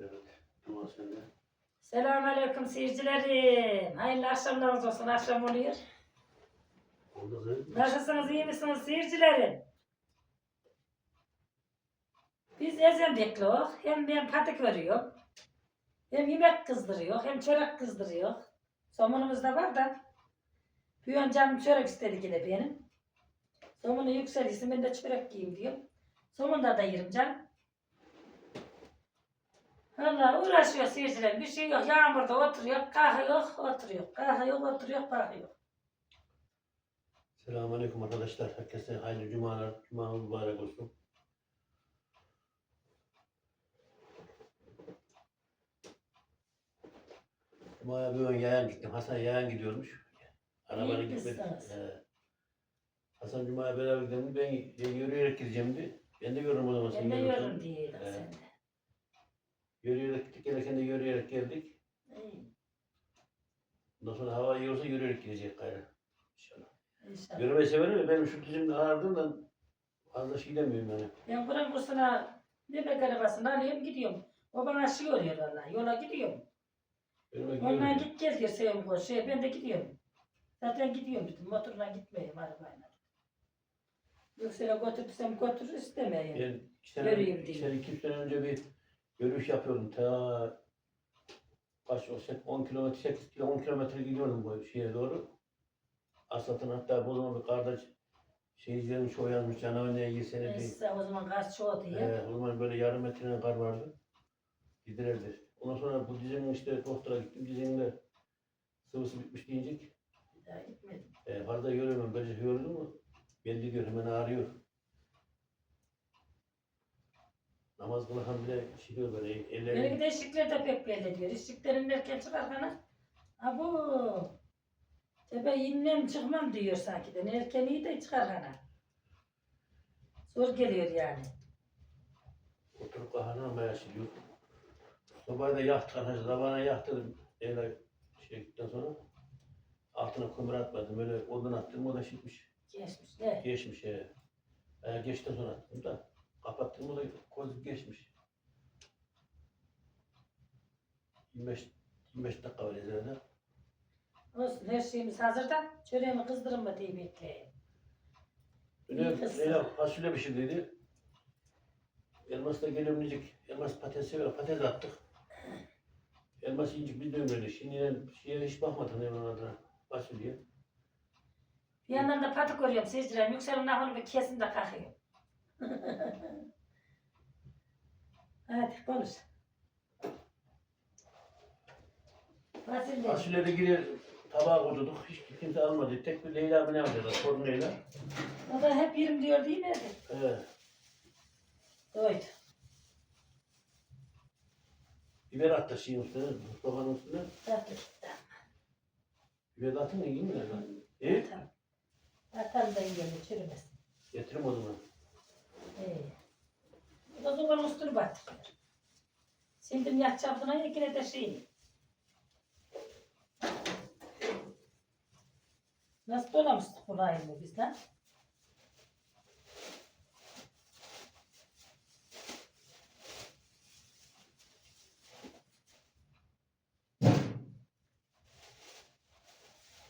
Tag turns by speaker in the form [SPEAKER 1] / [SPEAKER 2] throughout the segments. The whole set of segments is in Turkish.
[SPEAKER 1] Evet. De.
[SPEAKER 2] Selamünaleyküm seyircilerim. Hayırlı akşamlarınız olsun. Akşam oluyor. Nasılsınız? iyi misiniz seyircilerim? Biz ezen bekliyor. Hem ben patik veriyor. Hem yemek kızdırıyor. Hem çörek kızdırıyor. Somunumuz da var da. Bir an canım çörek istedi yine benim. Somunu yükselirse ben de çörek yiyeyim diyorum. Somunda da yerim canım. Valla uğraşıyor seyirciler. Bir şey yok. Yağmurda oturuyor. Kalkıyor, oturuyor. Kalkıyor, oturuyor, kalkıyor.
[SPEAKER 1] Selamünaleyküm arkadaşlar. Herkese hayırlı cumalar. Cuma mübarek olsun. Cuma'ya bir ön yayan gittim. Hasan yayan gidiyormuş. Gitmedi.
[SPEAKER 2] misiniz?
[SPEAKER 1] Ee, Hasan Cuma'ya beraber gidelim. Ben yürüyerek gideceğim dedi. Ben de görürüm o zaman
[SPEAKER 2] Ben de yorum diyelim
[SPEAKER 1] Evet.
[SPEAKER 2] sen de.
[SPEAKER 1] Yürüyerek gittik. Gelirken de yürüyerek geldik.
[SPEAKER 2] İyi,
[SPEAKER 1] Ondan sonra hava iyi olsa yürüyerek gidecek gayrı. İnşallah.
[SPEAKER 2] İnşallah.
[SPEAKER 1] Yürümeyi severim de benim şu dizimde ağrıdığından fazla şey demiyorum yani.
[SPEAKER 2] Ben Kur'an kursuna bebek arabasını alıyorum gidiyorum. O bana şey oluyor valla. Yola gidiyorum. Ondan git gel diyor Sevim koş. Şey, ben de gidiyorum. Zaten gidiyorum dedim. Motorla gitmeyeyim arabayla. Yoksa götürsem götürür istemeyeyim.
[SPEAKER 1] İki sene,
[SPEAKER 2] Yürüyeyim
[SPEAKER 1] iki
[SPEAKER 2] diye.
[SPEAKER 1] sene, iki sene önce bir yürüyüş yapıyordum. Ta kaç o sek- 10 kilometre, 8 kilo, 10 kilometre gidiyordum bu şeye doğru. Aslat'ın hatta bu zaman bir kardeş şey izlemiş, o yazmış, canavar neye girsene diye.
[SPEAKER 2] Neyse o zaman kaç çoğu diye.
[SPEAKER 1] Ee, o zaman böyle yarım metre kar vardı. Gidilerdi. Ondan sonra bu dizinin işte doktora gittim. Dizinin de sıvısı bitmiş deyince
[SPEAKER 2] Bir daha gitmedim.
[SPEAKER 1] e, fazla yürümem. Böyle yürüdüm mü belli diyor hemen ağrıyor. Namaz kılarken bile şey diyor böyle
[SPEAKER 2] Benimki
[SPEAKER 1] ellerini
[SPEAKER 2] de eşikler de pek belli diyor. Eşiklerin erken çıkarken Abu Tepe inmem çıkmam diyor sanki de. Erken iyi de çıkar hana. Zor geliyor yani.
[SPEAKER 1] oturup kahanamaya şey diyor. Sobayı da yaktık arkadaşlar. Sabahına yaktırdım. Öyle şey gittikten sonra altına kömür atmadım. Böyle odun attım. O da şişmiş.
[SPEAKER 2] Geçmiş ne?
[SPEAKER 1] Geçmiş he. E, geçten sonra attım da kapattım o da koz geçmiş. 25 25 dakika var üzerinde.
[SPEAKER 2] Olsun her şeyimiz hazır da çöreğimi kızdırın mı diye bekleyin.
[SPEAKER 1] Öyle,
[SPEAKER 2] kız.
[SPEAKER 1] öyle fasulye pişirdiydi. Elmas da geliyorum diyecek. Elmas patates sever. Patates attık. Elmas yiyecek biz öyle. Şimdi şeye hiç bakmadım hemen adına. Fasulye.
[SPEAKER 2] Bir yandan da patik görüyorum seyircilerim. Yükselin nahını bir kesin de kalkıyor. Hadi konuş. Fasulye.
[SPEAKER 1] Fasulye de girer tabağa koyduk. Hiç kimse almadı. Tek bir Leyla mı ne alacağız? Sorun Leyla.
[SPEAKER 2] O da hep yerim diyor değil mi?
[SPEAKER 1] He.
[SPEAKER 2] Doydu.
[SPEAKER 1] Biber attı şeyin üstüne. Sobanın üstüne.
[SPEAKER 2] Tatlı.
[SPEAKER 1] Biber de atın mı yiyeyim mi? E?
[SPEAKER 2] Tamam. Atalım da yiyelim çürümesin.
[SPEAKER 1] Getirim o zaman.
[SPEAKER 2] Ee. Bu da sobanın üstünü batırıyor. Sildim yatacağım buna yine de şey. Nasıl dolamıştık burayı mı biz lan?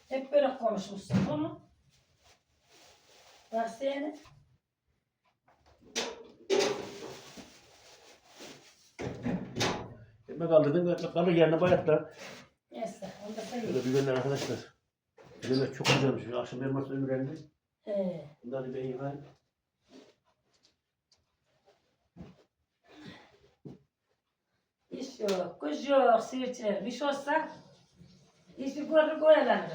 [SPEAKER 2] Hep böyle konuşmuşsun onu. Bak.
[SPEAKER 1] Ekmek aldırdın, ekmek kalır yerine bayatlar.
[SPEAKER 2] Neyse, onu da sayayım.
[SPEAKER 1] Şöyle biberler arkadaşlar. Biberler çok güzelmiş. Akşam elması ömürlendi.
[SPEAKER 2] Ee,
[SPEAKER 1] Bunları ben yıkayayım.
[SPEAKER 2] iş yok, kuş yok, sivriçilerim. İş olsa işi görür koyalanır.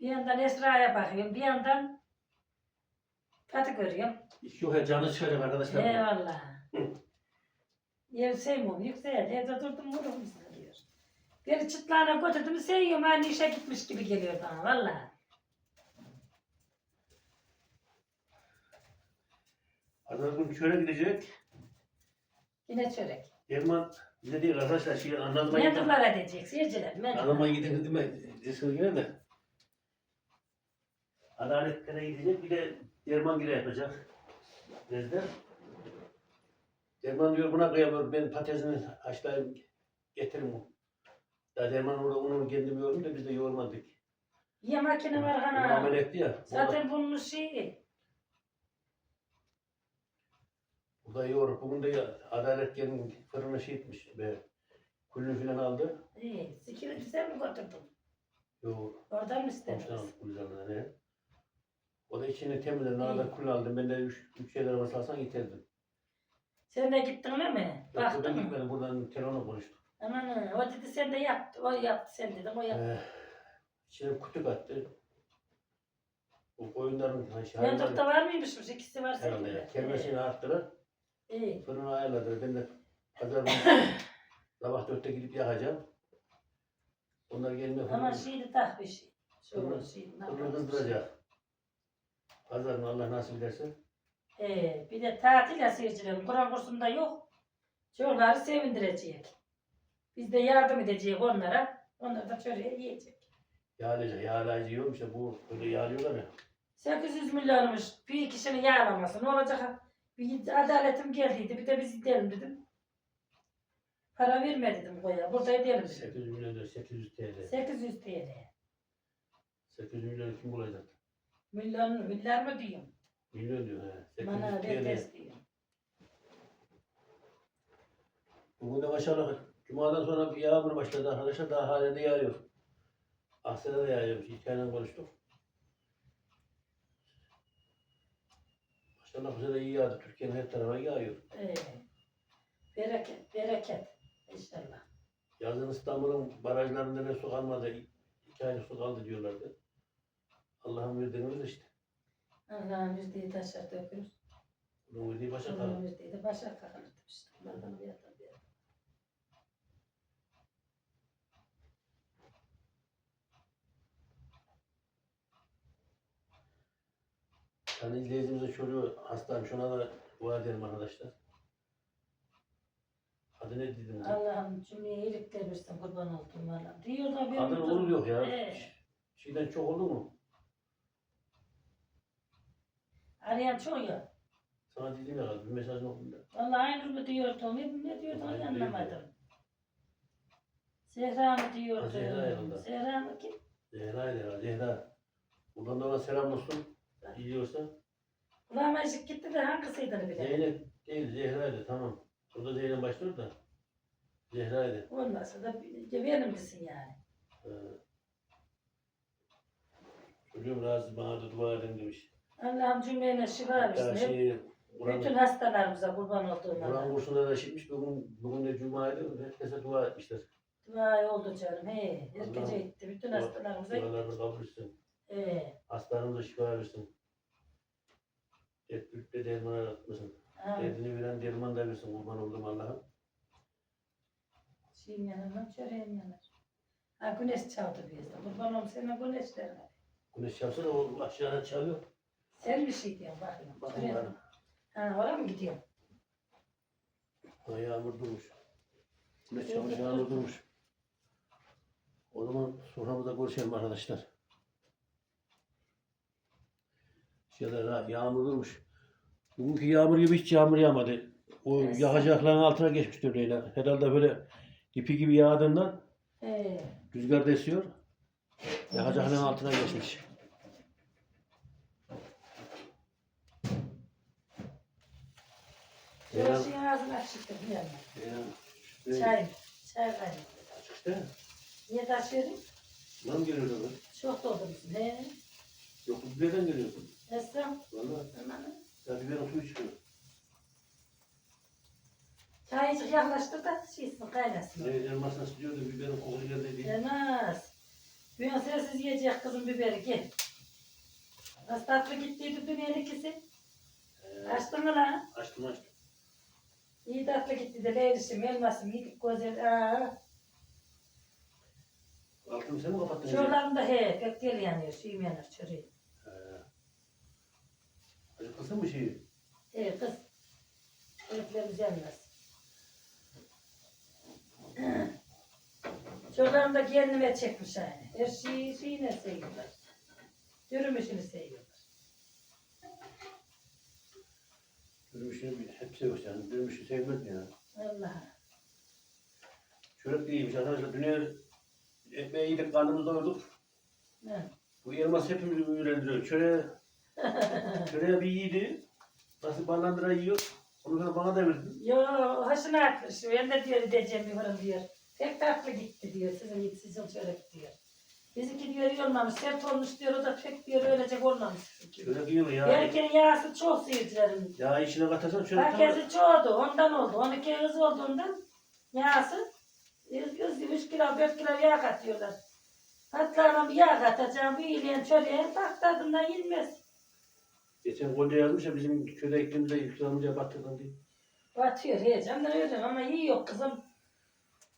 [SPEAKER 2] Bir yandan Esra'ya bakıyorum, bir yandan Fatih görüyorum.
[SPEAKER 1] İş yok ya canı çıkacak arkadaşlar.
[SPEAKER 2] Eyvallah. Yer sevmiyorum, yüksel. Evde durdum vururum diyor. Beni çıtlağına götürdüm, seviyorum. Aynı işe gitmiş gibi geliyor bana, valla.
[SPEAKER 1] Adana bugün çöre gidecek.
[SPEAKER 2] Yine çörek.
[SPEAKER 1] Erman bize değil arkadaşlar şey anlatmaya gidin.
[SPEAKER 2] Mendurlar edecek, seyirciler, mendurlar.
[SPEAKER 1] Anlatmaya gidin değil mi? Cesur yine de. Adaletlere gidecek bir de Erman gire yapacak. Nezle. Derman diyor buna kıyamıyor. Ben patatesini haşlayayım getiririm. Daha Derman orada onu kendim yoğurdum da biz de yoğurmadık.
[SPEAKER 2] Ya makine var hana.
[SPEAKER 1] amel etti ya.
[SPEAKER 2] Zaten bunun şeyi.
[SPEAKER 1] Burada yoğurup bugün de Adalet gelin fırına şey etmiş. Be, kulünü falan aldı.
[SPEAKER 2] İyi. Sikini güzel mi götürdün?
[SPEAKER 1] Yoğur.
[SPEAKER 2] Oradan mı
[SPEAKER 1] Komşudan
[SPEAKER 2] istediniz?
[SPEAKER 1] aldı kulüzanına ne? O da içini temizledi. Ne kadar kul aldım. Ben de üç, üç şeyler arası alsan getirdim.
[SPEAKER 2] Sen de gittin değil mi?
[SPEAKER 1] Yok
[SPEAKER 2] Baktın
[SPEAKER 1] buradan
[SPEAKER 2] mı?
[SPEAKER 1] gitmedim. Buradan telefonla konuştuk.
[SPEAKER 2] Aman o dedi sen de yaptı. O yaptı sen dedin o yaptı.
[SPEAKER 1] Ee, içine kutu kattı. Bu koyunların hani şey,
[SPEAKER 2] Mendukta var mıymışmış? İkisi var
[SPEAKER 1] herhalde ya. Kermesini attılar.
[SPEAKER 2] İyi.
[SPEAKER 1] Fırına ayarladılar. Ben de pazar günü sabah dörtte gidip yakacağım. Onlar gelme
[SPEAKER 2] Ama
[SPEAKER 1] fırını,
[SPEAKER 2] şeydi tak bir şey. Şu
[SPEAKER 1] Fırını-
[SPEAKER 2] şey. ne
[SPEAKER 1] fırını
[SPEAKER 2] yapalım?
[SPEAKER 1] kızdıracak. Pazar günü Allah nasip ederse.
[SPEAKER 2] Ee, bir de tatil ya seyircilerim. Kur'an kursunda yok. Çocukları sevindirecek. Biz de yardım edeceğiz onlara. Onlar da çöreği yiyecek.
[SPEAKER 1] Yağlayacak. Yağlayıcı yiyorum işte bu böyle yağlıyorlar ya.
[SPEAKER 2] 800 milyonmuş bir kişinin yağlaması. Ne olacak? Bir adaletim geldiydi. Bir de biz gidelim dedim. Para verme dedim koya. Burada edelim dedim.
[SPEAKER 1] 800 milyon diyor. 800 TL.
[SPEAKER 2] 800 TL.
[SPEAKER 1] 800 milyon kim bulacak?
[SPEAKER 2] Milyon, milyar mı diyorum?
[SPEAKER 1] Milyon diyor. He. 800
[SPEAKER 2] Bana
[SPEAKER 1] TL.
[SPEAKER 2] vermez diyorum.
[SPEAKER 1] Bugün de maşallah Cuma'dan sonra bir yağmur başladı arkadaşlar. Daha halen de yağıyor. Aksaray'da da yağıyor. Hikayeyle konuştuk. Maşallah bu sene iyi yağdı. Türkiye'nin her tarafına yağıyor.
[SPEAKER 2] Ee, bereket, bereket. İnşallah.
[SPEAKER 1] Yazın İstanbul'un barajlarında ne su kalmadı. İki ay su kaldı diyorlardı. Allah'ın verdiğimiz işte.
[SPEAKER 2] Allah'ın verdiği taşlar dökülür.
[SPEAKER 1] Bunun verdiği başa kalır.
[SPEAKER 2] verdiği de başa kalır demiştim. Onlardan bir yatan bir yatan.
[SPEAKER 1] Yani izleyicimizin çocuğu hastaymış. Ona da dua edelim arkadaşlar. Adı ne dedim?
[SPEAKER 2] Allah'ım cümleye iyilikler versin kurban olduğum Allah'ım. Diyor da benim
[SPEAKER 1] Adın olur yok ya.
[SPEAKER 2] Ee,
[SPEAKER 1] Şeyden çok oldu mu?
[SPEAKER 2] Arayan çok ya.
[SPEAKER 1] Sana dedim ya bir mesaj okudum da.
[SPEAKER 2] Vallahi aynı mı diyordun, ne, ne diyordun
[SPEAKER 1] Aynur
[SPEAKER 2] anlamadım. Zehra mı diyordun?
[SPEAKER 1] Ha, Zehra yanında.
[SPEAKER 2] Zehra mı kim?
[SPEAKER 1] Zehra ya Zehra. Buradan da ona selam olsun. Yiyorsa.
[SPEAKER 2] Kulağıma ışık gitti de hangisiydi bile.
[SPEAKER 1] Zeynep değil Zehra'ydı tamam. Burada Zeynep başlıyor da. Zehra'ydı.
[SPEAKER 2] Olmasa da benim misin yani.
[SPEAKER 1] Ee, çocuğum razı bana da dua edin demiş.
[SPEAKER 2] Allah'ım cümleyle şifa versin.
[SPEAKER 1] Şey, Kur'an
[SPEAKER 2] bütün hastalarımıza kurban olduğum
[SPEAKER 1] Kur'an
[SPEAKER 2] Allah'ım.
[SPEAKER 1] kursunda da işitmiş. Bugün, bugün de Cuma'ydı. Herkese dua etmişler.
[SPEAKER 2] Dua oldu canım. He, herkese
[SPEAKER 1] Allah'ım
[SPEAKER 2] gitti. Bütün
[SPEAKER 1] dua-
[SPEAKER 2] hastalarımıza gitti.
[SPEAKER 1] Dualarını kabul etsin.
[SPEAKER 2] Ee,
[SPEAKER 1] Hastalarımıza şifa versin. Büyükte derman aratmasın.
[SPEAKER 2] ha,
[SPEAKER 1] Derdini veren derman da versin. Kurban oldum Allah'ım.
[SPEAKER 2] şeyim yanar, çöreğim yanar. Ha güneş çaldı bizde. Kurban olsun senin güneşlerine.
[SPEAKER 1] Güneş yapsa da o aşağıdan çalıyor.
[SPEAKER 2] Sen bir şey diyorsun bakayım.
[SPEAKER 1] Bakın bana.
[SPEAKER 2] Ha oraya mı gidiyorsun?
[SPEAKER 1] Ha, yağmur durmuş. Güneş çalmış yağmur durmuş. O zaman soframızda görüşelim arkadaşlar. Şeyler ha, yağmur durmuş. Bugünkü yağmur gibi hiç yağmur yağmadı. O
[SPEAKER 2] Evet.
[SPEAKER 1] yağacakların altına geçmiştir Leyla. Herhalde böyle ipi gibi yağdığından
[SPEAKER 2] Ee,
[SPEAKER 1] rüzgar da esiyor. Yağacakların altına geçmiş.
[SPEAKER 2] Şöyle şeyin ağzını açıktı bir yandan.
[SPEAKER 1] Leyla,
[SPEAKER 2] Çay, çay kaynıyor.
[SPEAKER 1] Açık işte.
[SPEAKER 2] Niye taşıyordun?
[SPEAKER 1] Lan geliyor lan.
[SPEAKER 2] Çok doldurmuşsun. He,
[SPEAKER 1] Yok bu biberden geliyorsun.
[SPEAKER 2] Esra.
[SPEAKER 1] Valla. Ya biberin suyu çıkıyor.
[SPEAKER 2] Çaycık yaklaştır da şeysin kaynasın.
[SPEAKER 1] Ne elmas nasıl diyordu biberin kokusu geldi diye.
[SPEAKER 2] Yemez. Bir an sensiz yiyecek kızım biberi gel. Nasıl tatlı gittiydi dün ikisi.
[SPEAKER 1] Ee,
[SPEAKER 2] Açtın mı lan?
[SPEAKER 1] açtım açtım.
[SPEAKER 2] İyi tatlı gitti de leylişim elmasım yedik güzel. Aa.
[SPEAKER 1] Altını sen mi kapattın?
[SPEAKER 2] Şuralarında he pek gel yanıyor şeyim yanır çöreğim.
[SPEAKER 1] Ee, acıktasın mı şeyi?
[SPEAKER 2] He kız. Çocuklarımız yanmaz. Çocuklarım da kendime çekmiş yani. Her şeyi şeyine seviyorlar. Yürümüşünü seviyorlar.
[SPEAKER 1] Dürmüşünü hep seviyoruz yani. Dürmüşü sevmez mi ya?
[SPEAKER 2] Allah.
[SPEAKER 1] Çörek iyiymiş arkadaşlar. Dünya ekmeği yedik, karnımızı doyurduk.
[SPEAKER 2] Ne?
[SPEAKER 1] Bu elmas hepimizi ürendiriyor. Çöreğe, çöreğe bir yiydi. Nasıl ballandıra yiyor. Onu sonra bana da verdin.
[SPEAKER 2] Yo hoşuna atmış. Ben de diyor edeceğim bir diyor. Pek tatlı gitti diyor. Sizin git sizin çörek diyor. Bizimki diyor iyi olmamış. Sert olmuş diyor. O da pek diyor öylece olmamış.
[SPEAKER 1] Çörek yiyor ya.
[SPEAKER 2] Benimkinin yağısı çok seyircilerim.
[SPEAKER 1] Ya içine katarsan tamam.
[SPEAKER 2] Herkesi çoğdu. Ondan oldu. 12 hız olduğundan yağsı 100, 100, 3 kilo 4 kilo yağ katıyorlar. Patlarına bir yağ katacağım. Bir ileyen çöreğe bak tadından yenmez.
[SPEAKER 1] Geçen golde yazmış ya bizim köyde ektiğimizde yükselince batırdın diye.
[SPEAKER 2] Batıyor heyecanla öyle ama yiyor kızım.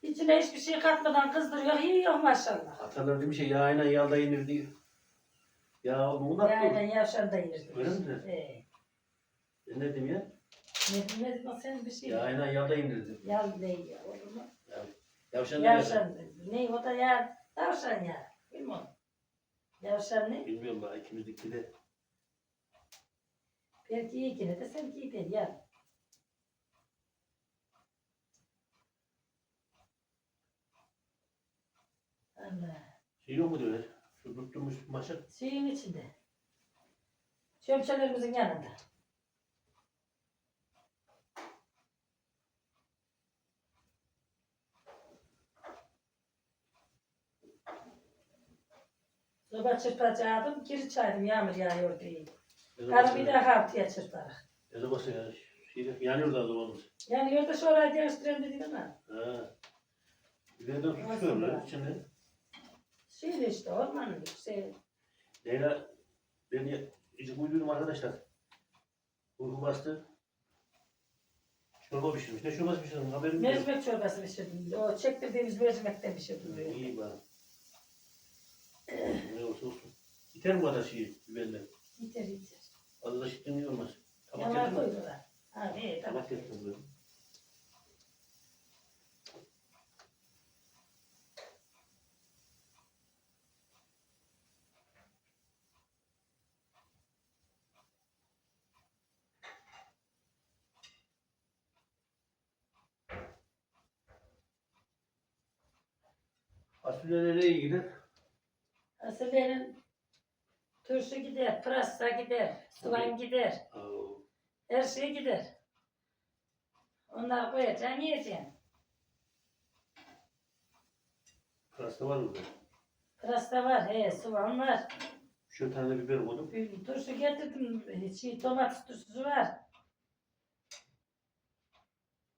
[SPEAKER 2] İçine hiçbir şey katmadan kızdırıyor. Yiyor maşallah.
[SPEAKER 1] Atalar demiş ya yağıyla yağda yenir diye. Ya bunlar mı?
[SPEAKER 2] yavşan da yenir.
[SPEAKER 1] Öyle mi?
[SPEAKER 2] Ee,
[SPEAKER 1] Ben ne diyeyim ya?
[SPEAKER 2] ne ne ne sen bir şey.
[SPEAKER 1] Yağıyla yağda yenir dedim.
[SPEAKER 2] Yal ne ya olur mu?
[SPEAKER 1] Ya, yavşan ne?
[SPEAKER 2] Yavşan. Ne o da ya. Tavşan ya. Bilmem. Yavşan ne?
[SPEAKER 1] Bilmiyorum ben ikimizdeki de.
[SPEAKER 2] Belki iyi gene de sen ben ya. Allah.
[SPEAKER 1] Şey yok mu diyorlar? Şu tutturmuş maşa.
[SPEAKER 2] Suyun içinde. Çömçelerimizin yanında. Soba çırpacaktım, geri çaydım yağmur yağıyor diye. Karı bir daha haftaya çırparız.
[SPEAKER 1] Ne zaman ya? Şeyde, yanıyor da zamanımız.
[SPEAKER 2] Yani yurda şu orayı değiştirelim dedim ama.
[SPEAKER 1] Ha. Su çıkıyor lan içinde.
[SPEAKER 2] Şey işte ormanın şey.
[SPEAKER 1] Leyla beni iyice uyduydum arkadaşlar. Uyku bastı. Çorba pişirmiş. Ne çorbası pişirdim haberim yok.
[SPEAKER 2] Mercimek çorbası pişirdim. O çektirdiğimiz mercimekten pişirdim.
[SPEAKER 1] İyi bari. ne olursa olsun. Yeter mi bu kadar şeyi biberle?
[SPEAKER 2] Yeter yeter.
[SPEAKER 1] Fazla da şıkkın olmaz. Tabak
[SPEAKER 2] Yalan koydular. Ha iyi tamam.
[SPEAKER 1] Tabak getir mi? Fasulye nereye gider?
[SPEAKER 2] Fasulyenin turşu gider, pırasa gider, soğan gider,
[SPEAKER 1] Oo,
[SPEAKER 2] her şey gider. Onları koyacaksın, yiyeceksin.
[SPEAKER 1] Pırasa var mı?
[SPEAKER 2] Pırasa var, he, soğan var.
[SPEAKER 1] Şu tane biber koydum.
[SPEAKER 2] Bir turşu getirdim, şey, domates turşusu var.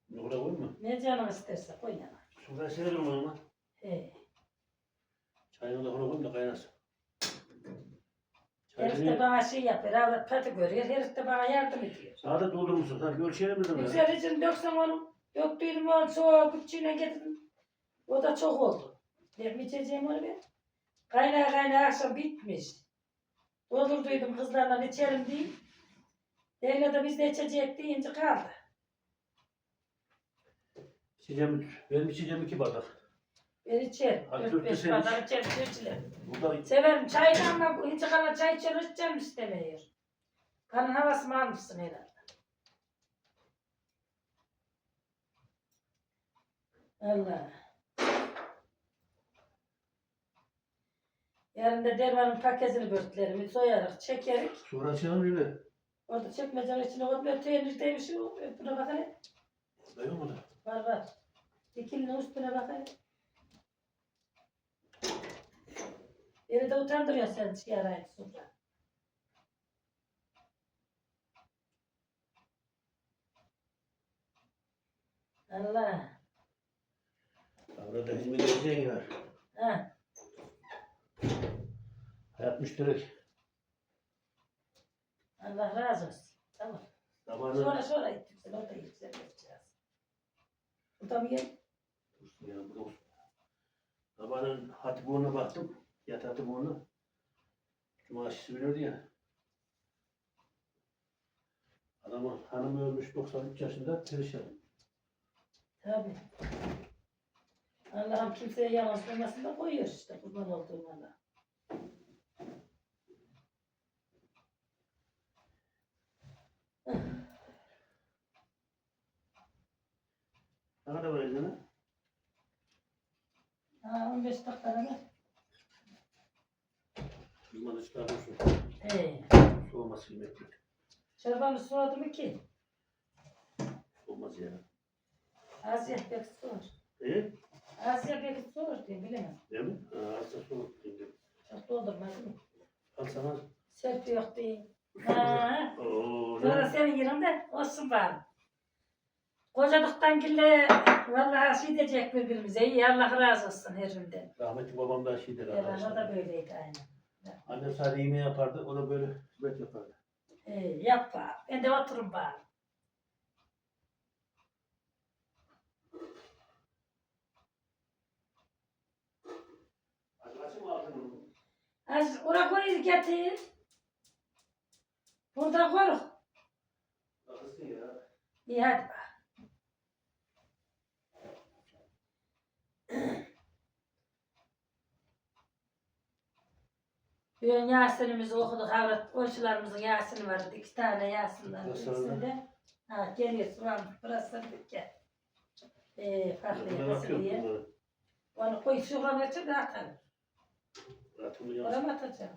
[SPEAKER 1] Buraya koyayım mı?
[SPEAKER 2] Ne canın isterse koy yana.
[SPEAKER 1] Sonra severim onu ama.
[SPEAKER 2] He.
[SPEAKER 1] Çayını da ona koyayım da kaynasın.
[SPEAKER 2] Herif de bana şey yapıyor, avrat patı görüyor, herif de bana yardım ediyor.
[SPEAKER 1] sağda doldurmuşsun. Ha ölçelim dedim ya.
[SPEAKER 2] Güzel için döksem onu, döktüydüm onu soğuğa küçüğüne getirdim. O da çok oldu. Ben içeceğim onu ben. Kaynağı kaynağı akşam bitmiş. Doldurduydum kızlarla içelim diye. Leyla da biz de içecek deyince kaldı.
[SPEAKER 1] İçeceğim, benim içeceğim iki bardak.
[SPEAKER 2] Ben içerim.
[SPEAKER 1] Hadi
[SPEAKER 2] Dört
[SPEAKER 1] dört
[SPEAKER 2] beş
[SPEAKER 1] deseniz.
[SPEAKER 2] bardak içerim, içerim.
[SPEAKER 1] Burada
[SPEAKER 2] Severim çayını ama bu hiç kala çay içer içeceğim istemiyor. Kanın havasını almışsın herhalde. Allah. Yarın da dermanın paketini börtlerimi soyarak çekerek.
[SPEAKER 1] sonra açalım öyle.
[SPEAKER 2] Orada çekmecenin içine koyup peynir demiş o. Buna bak hele.
[SPEAKER 1] Dayı mı da?
[SPEAKER 2] Var var. Dikilin üstüne bak Beni de utandırıyorsun sen çıkarayım sonra. Allah.
[SPEAKER 1] Orada hizmet edeceğin yer.
[SPEAKER 2] Ha.
[SPEAKER 1] Hayat müşterek.
[SPEAKER 2] Allah razı olsun. Tamam.
[SPEAKER 1] Zamanı...
[SPEAKER 2] Sonra sonra gittik. Sen orada yiyeceğiz. yapacağız. Gel?
[SPEAKER 1] Dursun ya. Sabahın Hatipoğlu'na baktım. Yat Hatipoğlu'na. Cuma aşısı biliyordu ya. Adamın hanımı ölmüş 93 yaşında perişan.
[SPEAKER 2] Tabii. Allah'ım kimseye durmasın da koyuyor işte kurban olduğum Allah.
[SPEAKER 1] Ne kadar var elinde?
[SPEAKER 2] Ha 15 dakikada mı?
[SPEAKER 1] Kızmadı çıkarmışsın.
[SPEAKER 2] He.
[SPEAKER 1] Soğuması kıymetli.
[SPEAKER 2] Çorbamı soğudu mu ki?
[SPEAKER 1] Olmaz ya.
[SPEAKER 2] Asya pek soğur.
[SPEAKER 1] E?
[SPEAKER 2] Asya pek soğur diye bilemem.
[SPEAKER 1] Değil mi? Ha, hasta soğuk. Şimdi.
[SPEAKER 2] Çok doldurmadım mı?
[SPEAKER 1] Al sana.
[SPEAKER 2] Serpi yok diye. Ha.
[SPEAKER 1] Oo,
[SPEAKER 2] Sonra
[SPEAKER 1] ne?
[SPEAKER 2] senin yerinde olsun bari. Kocadıktan gille vallahi şey diyecek birbirimize. İyi Allah razı olsun her birinden.
[SPEAKER 1] Rahmetli babam da şeydir
[SPEAKER 2] Ya bana da böyleydi aynı.
[SPEAKER 1] Annem sadece yemeği yapardı. O da böyle hizmet yapardı.
[SPEAKER 2] Ee, yap bari. Ben de oturun bari.
[SPEAKER 1] Açmasın mı altını?
[SPEAKER 2] Az oraya koy getir. Burada koy.
[SPEAKER 1] Akılsın ya.
[SPEAKER 2] İyi hadi bak. Bugün Yasin'imizi okuduk. Avrat komşularımızın Yasin'i vardı. İki tane Yasin vardı.
[SPEAKER 1] Nasıl oldu?
[SPEAKER 2] İkisinde. Ha geliyor. Sulan burası gel. Ee, farklı
[SPEAKER 1] atıyor
[SPEAKER 2] diye. Onu koy şuraya açıp da atalım. Oraya mı atacağım?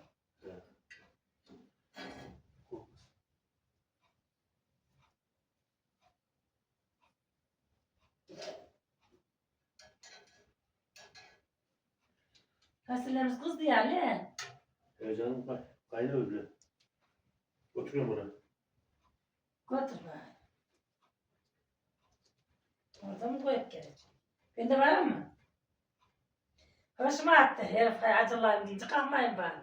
[SPEAKER 2] Fasulyemiz kızdı yani.
[SPEAKER 1] Evet canım bak. Kaynıyor öyle. Oturuyorum oraya.
[SPEAKER 2] Götür bari. Orada mı koyup gelecek? Bende var mı? Hoşuma attı. Herif acılayım deyince kalmayın bari.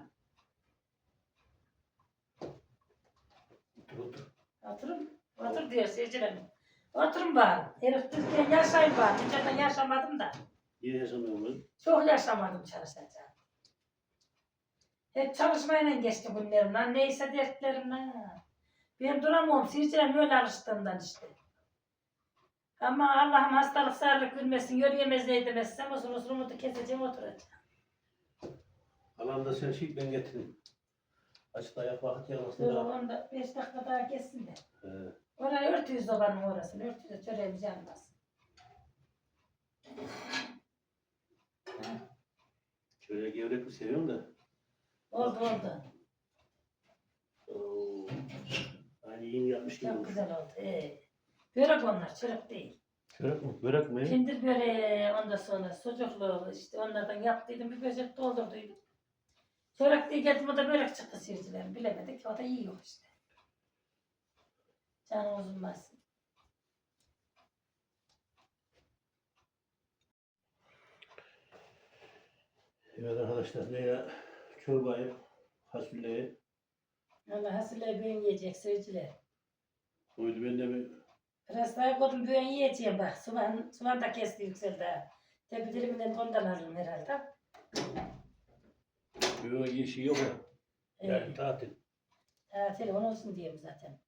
[SPEAKER 1] Otur otur.
[SPEAKER 2] Oturun. Otur diyor seyircilerim. Oturun bari. Herif Türkiye yaşayın bari. Önceden yaşamadım da.
[SPEAKER 1] İyi yaşamıyorum ben.
[SPEAKER 2] Çok yaşamadım çalışacağım. Hep çalışmayla geçti günlerim lan. Neyse dertlerim lan. Ben duramıyorum. Seyircilerim öyle alıştığımdan işte. Ama Allah'ım hastalık sağlık vermesin. Yürüyemez ne edemezsem uzun uzun umudu keseceğim oturacağım.
[SPEAKER 1] Alan da sen şey ben getireyim. Açık ayak vakit yanmasın
[SPEAKER 2] Dur
[SPEAKER 1] da.
[SPEAKER 2] onda beş dakika daha geçsin de.
[SPEAKER 1] He.
[SPEAKER 2] Orayı örtüyüz obanın orasını. Örtüyüz çöreğimiz yanmasın.
[SPEAKER 1] Şöyle gevrek mi seviyorum da.
[SPEAKER 2] Oldu oldu.
[SPEAKER 1] Oo. Aynı yeni yapmış gibi
[SPEAKER 2] Çok
[SPEAKER 1] olmuş.
[SPEAKER 2] güzel oldu. Ee, börek onlar çörek değil.
[SPEAKER 1] Börek mi? Börek mi?
[SPEAKER 2] Pindir böreği ondan sonra sucuklu işte onlardan yaptıydım bir böcek doldurduydum. Çörek diye geldim o da börek çıktı seyircilerim bilemedik o da iyi yok işte. Canım uzunmasın.
[SPEAKER 1] Evet arkadaşlar Leyla çorbayı, fasulyeyi
[SPEAKER 2] Allah hasırlayı büyün yiyecek seyirciler.
[SPEAKER 1] koydu. Ben de bir
[SPEAKER 2] Biraz daha koydum büyün yiyeceğim bak. Soğan, soğan da kesti yükseldi ha. Tepe diliminden ondan alırım herhalde.
[SPEAKER 1] böyle şey yok ya. Yani
[SPEAKER 2] Evet.
[SPEAKER 1] tatil.
[SPEAKER 2] Ha, telefon olsun diyeyim zaten.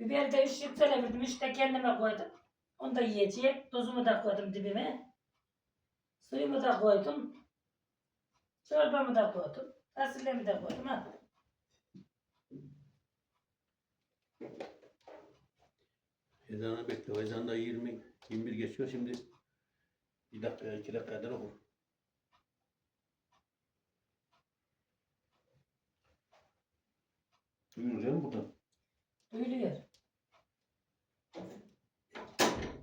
[SPEAKER 2] Biberi de üç yükselebildim. Üç de kendime koydum. Onu da yiyeceğim. Tuzumu da koydum dibime. Suyumu da koydum. Çorbamı da koydum. Fasulyemi de koydum. Ha.
[SPEAKER 1] Ezanı bekliyor. Ezan da 20, 21 geçiyor. Şimdi bir dakika, iki dakika kadar okur. Duyulur değil mi buradan?
[SPEAKER 2] Duyuluyor.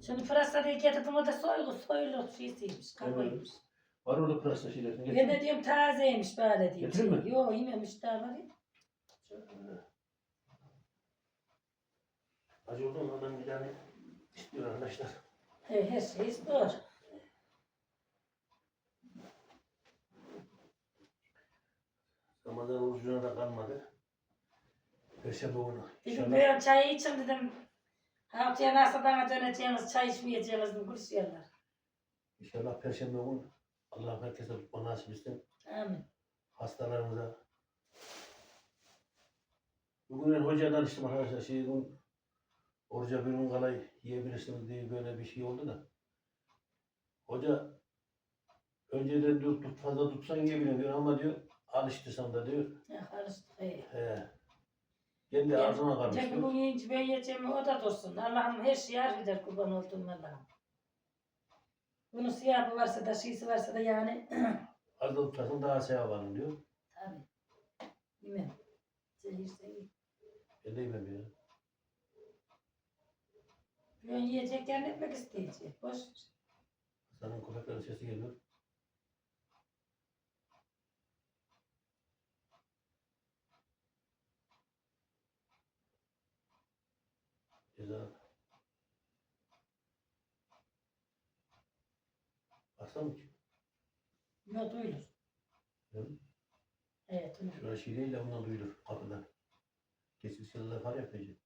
[SPEAKER 2] Şimdi pırasayı getirdim. O da soyulu soyulu şeysiymiş. Kabuğuymuş.
[SPEAKER 1] Var orada pırasa şeylerin.
[SPEAKER 2] Ben de diyorum tazeymiş böyle diyeyim.
[SPEAKER 1] Getirir mi?
[SPEAKER 2] Yok yememiş daha var ya.
[SPEAKER 1] Acı oldu mu? Ondan bir tane istiyor arkadaşlar.
[SPEAKER 2] He, her şey istiyor.
[SPEAKER 1] Ramazan orucuna da kalmadı. Perşembe günü.
[SPEAKER 2] Dedim
[SPEAKER 1] İnşallah.
[SPEAKER 2] böyle çay için dedim. Haftaya nasıl bana döneceğiniz, çay içmeyeceğiniz mi konuşuyorlar.
[SPEAKER 1] İnşallah Perşembe günü. Allah herkese tutma nasip etsin.
[SPEAKER 2] Amin.
[SPEAKER 1] Hastalarımıza. Bugün hocadan danıştım arkadaşlar. Şey, gün, oruca bir gün kala yiyebilirsiniz diye böyle bir şey oldu da. Hoca önceden diyor tut, fazla tutsan yiyebilirim diyor ama diyor alıştırsan da diyor.
[SPEAKER 2] Ya karıştık. He.
[SPEAKER 1] He. Kendi
[SPEAKER 2] Ya,
[SPEAKER 1] ağzına kalmış
[SPEAKER 2] Tek
[SPEAKER 1] diyor.
[SPEAKER 2] bu yiyince ben yiyeceğim o da dursun. Allah'ım her şeyi arz eder kurban olduğum Allah'ım. Bunun siyahı varsa da şeysi varsa da yani
[SPEAKER 1] Az da tutarsan daha sevap alın diyor.
[SPEAKER 2] tabii. Bilmem. Zehirse iyi.
[SPEAKER 1] Ben de yemem ya.
[SPEAKER 2] Ben yiyecek yer etmek isteyecek. Boş.
[SPEAKER 1] Hasan'ın köpeklerin sesi geliyor. Ceza. Baksana mı ki?
[SPEAKER 2] Ne duyulur.
[SPEAKER 1] Değil mi?
[SPEAKER 2] Evet duyulur.
[SPEAKER 1] Şurada şey değil de bundan duyulur kapıdan. Geçmiş yıllar var ya peki.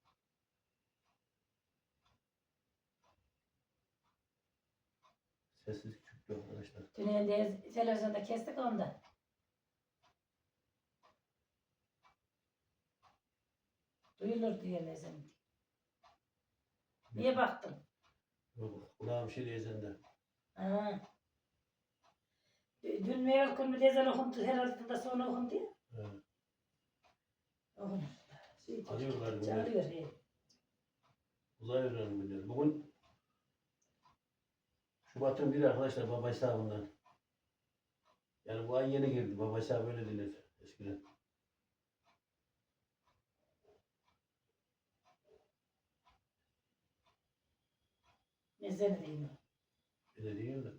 [SPEAKER 1] Sessizlik çıktı arkadaşlar.
[SPEAKER 2] Dün televizyonda kestik onda. Duyulur diyor Nezen. Niye baktın?
[SPEAKER 1] Yok, kulağım şey diyeceğim
[SPEAKER 2] Ha. Dün meyve konu dezen okundu, herhalde da sonra okundu ya.
[SPEAKER 1] Evet.
[SPEAKER 2] Şey,
[SPEAKER 1] Alıyorlar bunu.
[SPEAKER 2] Çağırıyor. he.
[SPEAKER 1] Uzay öğrenimi diyor. Bugün Şubat'ın biri arkadaşlar baba hesabından. Yani bu ay yeni girdi. Baba hesabı öyle denir eskiden.
[SPEAKER 2] Diyeyim.
[SPEAKER 1] Öyle değil de.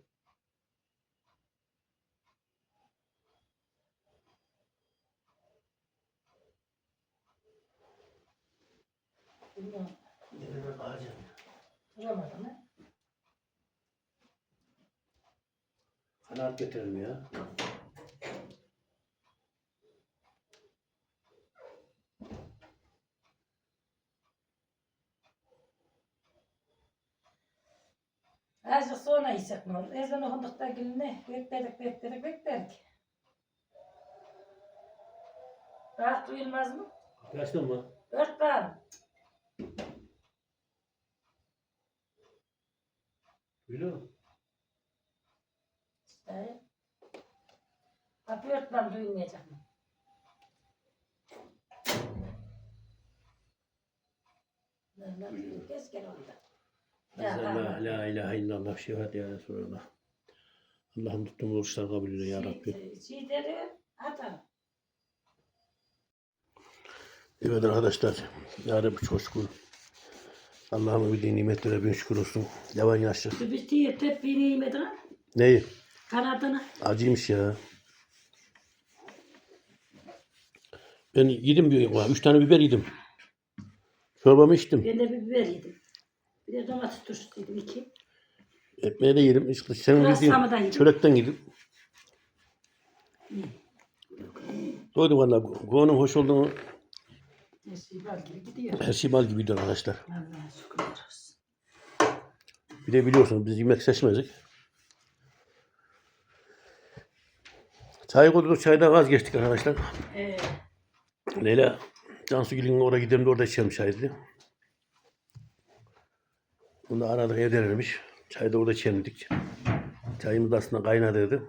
[SPEAKER 2] Bilmiyorum.
[SPEAKER 1] Yerine ağacım.
[SPEAKER 2] Duramadım ha.
[SPEAKER 1] Kanaat getirelim ya.
[SPEAKER 2] Azıcık sonra yiyecek ne olur. Ezan okunduktan gün ne? Bekledik, bekledik, bekledik. Rahat duyulmaz mı?
[SPEAKER 1] Kapıyı açtın mı?
[SPEAKER 2] Ört bağım.
[SPEAKER 1] Duyuyor musun?
[SPEAKER 2] İşte. Kapıyı ört bağım duyulmayacak mı? Kes gel. Ya,
[SPEAKER 1] La, la ilahe illallah şehadet ya Resulallah. Allah'ım tuttuğum oruçlar kabul eyle ya Rabbi.
[SPEAKER 2] Dedi, atarım.
[SPEAKER 1] Evet arkadaşlar. Ya Rabbi çok şükür. Allah'ın bildiği nimetlere bin şükür olsun. Yavan yaşlı.
[SPEAKER 2] Şu bitiyor, tepkiyi yemedin ha?
[SPEAKER 1] Neyi?
[SPEAKER 2] Kanadını.
[SPEAKER 1] Acıymış ya. Ben yedim bir, üç tane biber yedim. Çorbamı içtim.
[SPEAKER 2] Ben de bir biber yedim. Bir de domates turşusu yedim iki.
[SPEAKER 1] Ekmeği de yedim. İşte senin
[SPEAKER 2] yedim.
[SPEAKER 1] çörekten yedim. Doydum valla. Gonun hoş olduğunu
[SPEAKER 2] Her şey bal gibi gidiyor.
[SPEAKER 1] her şey bal gibiydi arkadaşlar.
[SPEAKER 2] Allah'a şükürler olsun.
[SPEAKER 1] Bir de biliyorsunuz biz yemek seçmezdik. Çay koyduk çaydan vazgeçtik arkadaşlar.
[SPEAKER 2] Ee,
[SPEAKER 1] Leyla Cansu Gül'ün oraya gidelim de orada içelim çay dedi. Bunu da aradık evdelermiş. Çayı da orada içelim dedik. Çayımız da aslında kaynadıydı.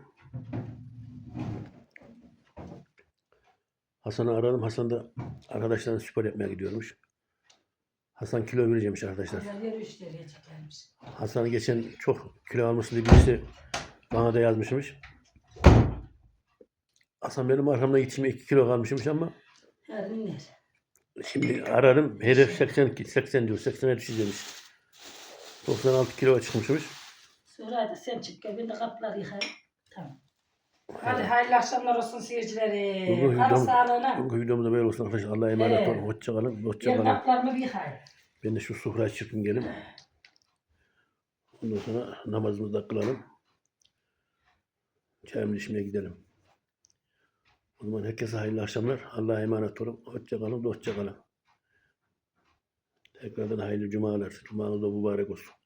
[SPEAKER 1] Hasan'ı aradım. Hasan da arkadaşlarla spor yapmaya gidiyormuş. Hasan kilo vereceğimiş arkadaşlar.
[SPEAKER 2] güzel yürüyüş yiyeceklermiş.
[SPEAKER 1] Hasan geçen çok kilo almıştı diye birisi bana da yazmışmış. Hasan benim arkamda yetişime 2 kilo kalmışmış ama
[SPEAKER 2] iner.
[SPEAKER 1] Şimdi ararım. Hedef 80, 80 diyor. 80'e düşeceğiz demiş. 96 kilo çıkmışmış.
[SPEAKER 2] Sonra da sen çık gel ben de kapıları yıkayayım. Tamam. Hadi hayırlı akşamlar olsun seyircileri.
[SPEAKER 1] Bugün videom-
[SPEAKER 2] sağlığına.
[SPEAKER 1] Bugünkü videomda böyle olsun arkadaşlar. Allah'a emanet
[SPEAKER 2] Evet.
[SPEAKER 1] olun. Hoşça kalın. Hoşça
[SPEAKER 2] Ben
[SPEAKER 1] kalın.
[SPEAKER 2] kapılarımı bir yıkayayım.
[SPEAKER 1] Ben de şu sofrayı çıkın gelin. Ondan sonra namazımızı da kılalım. Çayımızı içmeye gidelim. O zaman herkese hayırlı akşamlar. Allah'a emanet olun. Hoşça kalın. Hoşça kalın. Tekrardan hayırlı cumalar. Cumanız da mübarek olsun.